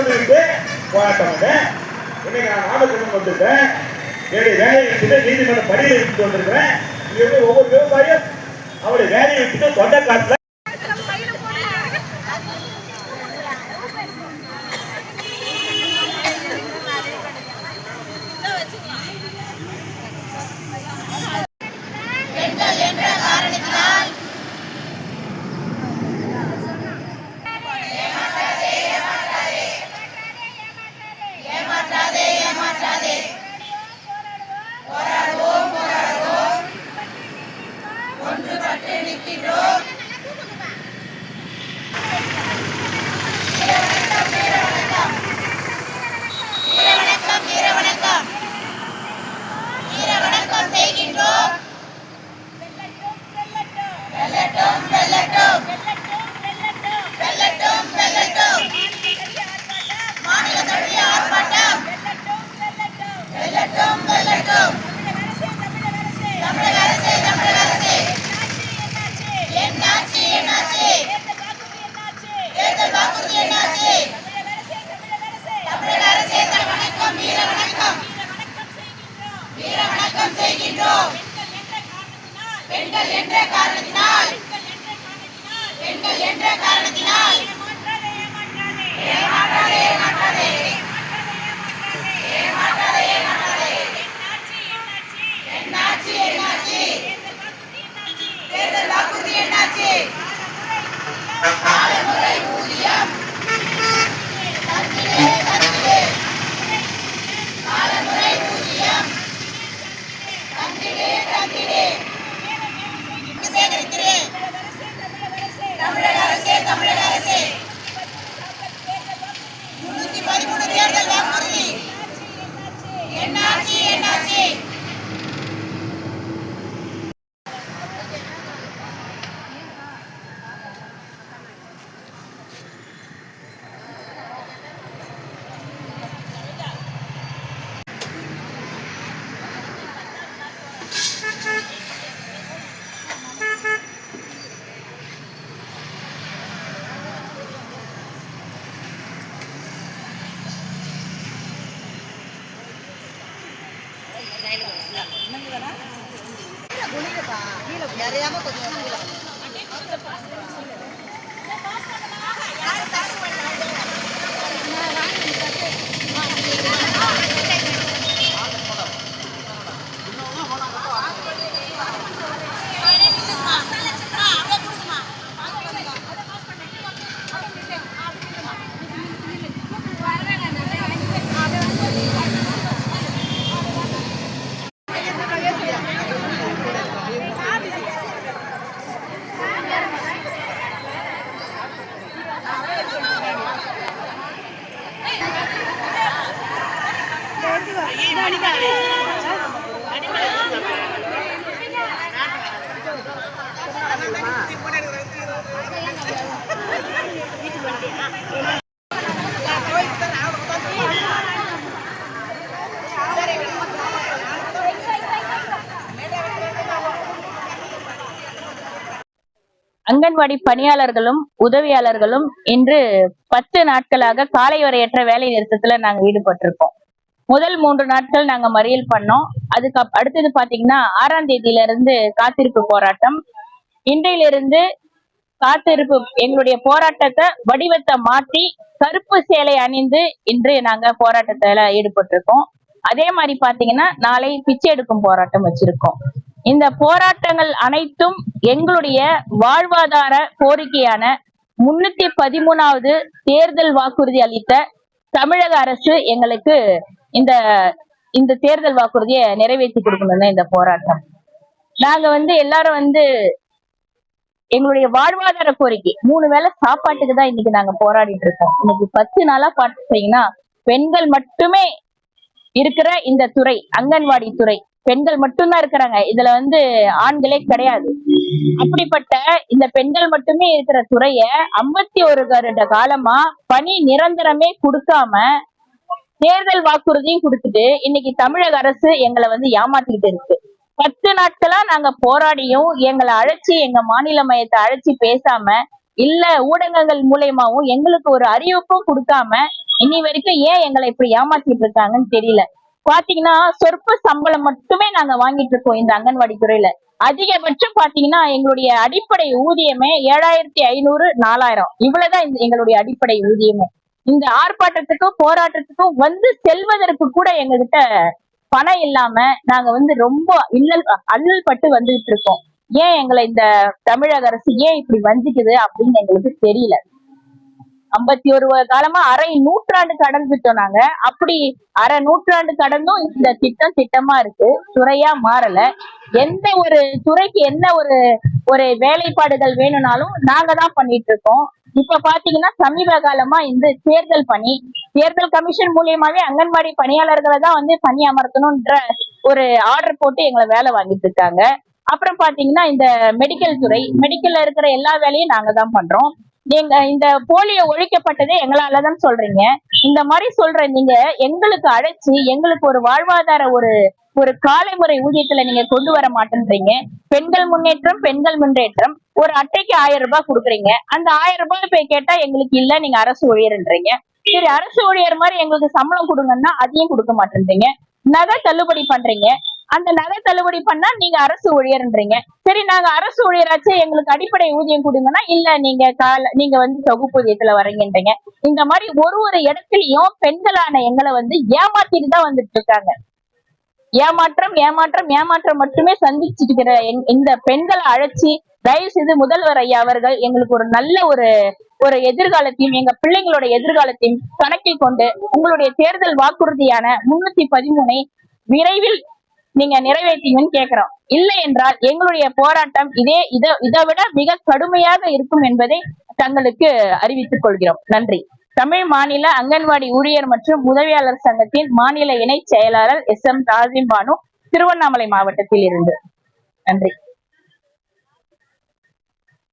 சொல்லிட்டு போராட்டம் வந்து இன்னைக்கு நான் ஆலோசனை வந்துட்டேன். என்னுடைய வேலையை விட்டுட்டு நீதிமன்ற படியில் இருந்து வந்திருக்கிறேன். ஒவ்வொரு விவசாயம் அவருடைய வேலையை விட்டுட்டு சொந்த காசுல வீரவணக்கம் வீரவணக்கம் வீரவணக்கம் செய்கின்றோம் வெல்லட்டும் வெல்லட்டும் வெல்லட்டும் வெல்லட்டும் மாநில தழுவிய ஆர்ப்பாட்டம் வெல்லட்டும் வெல்லட்டும் தமிழக அரசே தமிழக அரசே என்னாச்சு என்னாச்சு தேர்தல் வாக்குறுதி என்னாச்சு தமிழக அரசே வணக்கம் வீர வணக்கம் வீர வணக்கம் பெண்கள் என்ற காரணத்தினால். பெண்கள் என்ற காரணத்தினால். ஏமாற்றாதே ஏமாற்றாதே ஏமாற்றாதே ஏமாற்றாதே என்னாச்சு என்னாச்சு தேர்தல் வாக்குறுதி என்னாச்சு காலமுறை ஊதியம் தந்திரே தந்திரே காலமுறை ஊதியம் தந்திரே தந்திரே சேகரிக்கிறேன் தமிழக அரசே தமிழக அரசே முன்னூத்தி பதிமூணு தேர்தல் வாக்குறுதி. என்னாச்சு என்னாச்சு? நிறையாம கொஞ்சம் அங்கன்வாடி பணியாளர்களும் உதவியாளர்களும் இன்று பத்து நாட்களாக காலை வரையற்ற வேலை நிறுத்தத்துல நாங்க ஈடுபட்டிருக்கோம். முதல் மூன்று நாட்கள் நாங்க மறியல் பண்ணோம். அதுக்கு அடுத்தது பாத்தீங்கன்னா ஆறாம் தேதியில இருந்து காத்திருப்பு போராட்டம். இன்றையிலிருந்து காத்திருப்பு எங்களுடைய போராட்டத்தை வடிவத்தை மாற்றி கருப்பு சேலை அணிந்து இன்று நாங்க போராட்டத்துல ஈடுபட்டிருக்கோம். அதே மாதிரி பாத்தீங்கன்னா நாளை பிச்சை எடுக்கும் போராட்டம் வச்சிருக்கோம். இந்த போராட்டங்கள் அனைத்தும் எங்களுடைய வாழ்வாதார கோரிக்கையான முன்னூத்தி பதிமூணாவது தேர்தல் வாக்குறுதி அளித்த தமிழக அரசு எங்களுக்கு இந்த இந்த தேர்தல் வாக்குறுதியை நிறைவேற்றி கொடுக்கணும் இந்த போராட்டம். நாங்க வந்து எல்லாரும் வந்து எங்களுடைய வாழ்வாதார கோரிக்கை மூணு வேளை சாப்பாட்டுக்கு தான் இன்னைக்கு நாங்க போராடிட்டு இருக்கோம். இன்னைக்கு பத்து நாளா பார்த்தீங்கன்னா பெண்கள் மட்டுமே இருக்கிற இந்த துறை அங்கன்வாடி துறை. பெண்கள் மட்டும்தான் இருக்கிறாங்க. இதுல வந்து ஆண்களே கிடையாது. அப்படிப்பட்ட இந்த பெண்கள் மட்டுமே இருக்கிற துறைய ஐம்பத்தி ஒரு வருட காலமா பணி நிரந்தரமே கொடுக்காம தேர்தல் வாக்குறுதியும் கொடுத்துட்டு இன்னைக்கு தமிழக அரசு எங்களை வந்து ஏமாத்திக்கிட்டு இருக்கு. பத்து நாட்களா நாங்க போராடியும் எங்களை அழைச்சி எங்க மாநில மையத்தை அழைச்சி பேசாம இல்ல ஊடகங்கள் மூலியமாவும் எங்களுக்கு ஒரு அறிவிப்பும் கொடுக்காம இனி வரைக்கும் ஏன் எங்களை இப்படி ஏமாத்திட்டு இருக்காங்கன்னு தெரியல. பாத்தீங்கன்னா சொற்ப சம்பளம் மட்டுமே நாங்க வாங்கிட்டு இருக்கோம் இந்த அங்கன்வாடி துறையில. அதிகபட்சம் பாத்தீங்கன்னா எங்களுடைய அடிப்படை ஊதியமே ஏழாயிரத்தி ஐநூறு நாலாயிரம். இவ்வளவுதான் இந்த எங்களுடைய அடிப்படை ஊதியமே. இந்த ஆர்ப்பாட்டத்துக்கும் போராட்டத்துக்கும் வந்து செல்வதற்கு கூட எங்ககிட்ட பணம் இல்லாம நாங்க வந்து ரொம்ப இல்லல் அல்லல் பட்டு வந்துகிட்டு இருக்கோம். ஏன் எங்களை இந்த தமிழக அரசு ஏன் இப்படி வஞ்சிக்குது அப்படின்னு எங்களுக்கு தெரியல. ஐம்பத்தி ஒரு காலமா அரை நூற்றாண்டு கடந்துட்டோம் நாங்க. அப்படி அரை நூற்றாண்டு கடந்தும் இந்த திட்டம் திட்டமா இருக்கு. துறையா மாறல. எந்த ஒரு துறைக்கு என்ன ஒரு ஒரு வேலைப்பாடுகள் வேணும்னாலும் நாங்க தான் பண்ணிட்டு இருக்கோம். இப்ப பாத்தீங்கன்னா சமீப காலமா இந்த தேர்தல் பணி தேர்தல் கமிஷன் மூலியமாவே அங்கன்வாடி பணியாளர்களை தான் வந்து பணி அமர்த்தணும்ன்ற ஒரு ஆர்டர் போட்டு எங்களை வேலை வாங்கிட்டு இருக்காங்க. அப்புறம் பாத்தீங்கன்னா இந்த மெடிக்கல் துறை மெடிக்கல்ல இருக்கிற எல்லா வேலையும் நாங்க தான் பண்றோம். நீங்க இந்த போலியோ ஒழிக்கப்பட்டதே எங்களாலதான் சொல்றீங்க. இந்த மாதிரி சொல்ற நீங்க எங்களுக்கு அழைச்சு எங்களுக்கு ஒரு வாழ்வாதார ஒரு ஒரு காலை முறை ஊதியத்துல நீங்க கொண்டு வர மாட்டேன்றீங்க. பெண்கள் முன்னேற்றம் பெண்கள் முன்னேற்றம். ஒரு அட்டைக்கு ஆயிரம் ரூபாய் கொடுக்குறீங்க. அந்த ஆயிரம் ரூபாய் போய் கேட்டா எங்களுக்கு இல்ல நீங்க அரசு ஊழியர்ன்றீங்க. சரி அரசு ஊழியர் மாதிரி எங்களுக்கு சம்பளம் கொடுங்கன்னா அதையும் கொடுக்க மாட்டேன்றீங்க. நகை தள்ளுபடி பண்றீங்க. அந்த நகை தள்ளுபடி பண்ணா நீங்க அரசு ஊழியர்ன்றீங்க. சரி நாங்க அரசு ஊழியராச்சு எங்களுக்கு அடிப்படை ஊதியம் கொடுங்கன்னா இல்ல நீங்க கால நீங்க வந்து தொகுப்பூதியத்துல வரீங்கன்றீங்க இந்த மாதிரி ஒரு ஒரு இடத்துலயும் பெண்களான எங்களை வந்து ஏமாத்திட்டு தான் வந்துட்டு இருக்காங்க ஏமாற்றம் ஏமாற்றம் ஏமாற்றம் மட்டுமே சந்திச்சுட்டு இருக்கிற எங்- இந்த பெண்களை அழைச்சி தயவு செய்து முதல்வர் ஐயா அவர்கள் எங்களுக்கு ஒரு நல்ல ஒரு ஒரு எதிர்காலத்தையும் எங்க பிள்ளைங்களோட எதிர்காலத்தையும் கணக்கில் கொண்டு உங்களுடைய தேர்தல் வாக்குறுதியான முன்னூத்தி பதிமூனை விரைவில் நீங்க நிறைவேற்றீங்கன்னு கேக்குறோம். இல்லை என்றால் எங்களுடைய போராட்டம் இதே இத இதை விட மிக கடுமையாக இருக்கும் என்பதை தங்களுக்கு அறிவித்துக் கொள்கிறோம். நன்றி. தமிழ் மாநில அங்கன்வாடி ஊழியர் மற்றும் உதவியாளர் சங்கத்தின் மாநில இணை செயலாளர் எஸ் எம் தாசிம் பானு திருவண்ணாமலை மாவட்டத்தில் இருந்து. நன்றி.